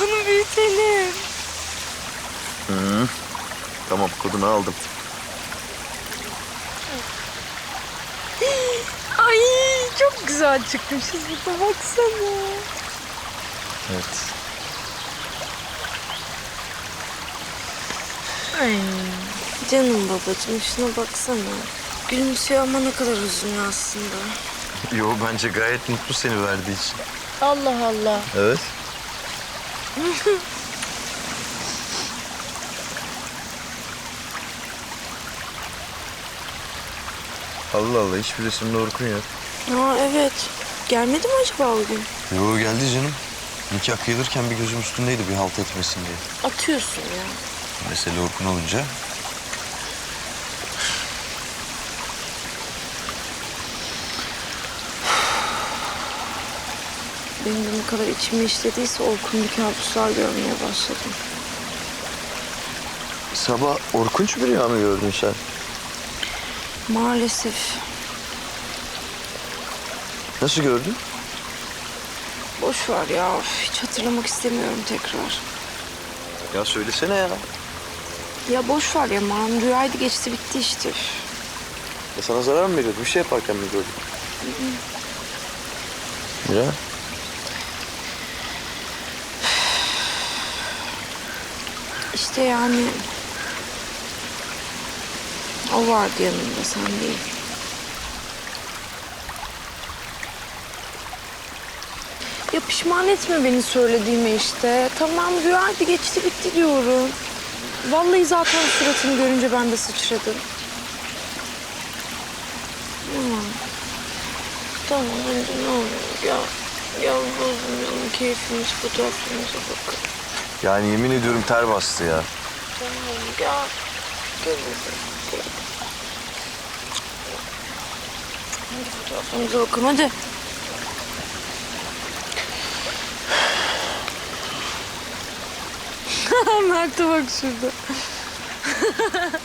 Bunu büyütelim. Hı. Tamam kodunu aldım. Ay çok güzel çıkmışız burada baksana. Evet. Ay canım babacığım şuna baksana. Gülümsüyor ama ne kadar üzünlü aslında. Yo bence gayet mutlu seni verdiği için. Allah Allah. Evet. Allah Allah hiçbir resimde Orkun yok. Aa evet. Gelmedi mi acaba bugün? Yo geldi canım. Nikah kıyılırken bir gözüm üstündeydi bir halt etmesin diye. Atıyorsun ya. Mesele Orkun olunca. Benim de ne kadar içime işlediyse Orkun'lu kabuslar görmeye başladım. Sabah Orkunç bir rüya mı gördün sen? Maalesef. Nasıl gördün? Boş ver ya. Hiç hatırlamak istemiyorum tekrar. Ya söylesene ya. Ya boş ver ya. Malum rüyaydı geçti bitti işte. Ya sana zarar mı veriyordu? Bir şey yaparken mi gördün? Ya? İşte yani... O vardı yanımda sen değil. Ya pişman etme beni söylediğime işte. Tamam rüyaydı geçti bitti diyorum. Vallahi zaten suratını görünce ben de sıçradım. Tamam. Tamam hadi ne olur ya. Ya bozmayalım keyfimiz fotoğraflarımıza bakın. Yani yemin ediyorum ter bastı ya. Gel. Hadi fotoğraflarımıza bakalım hadi. Mert'e bak şurada.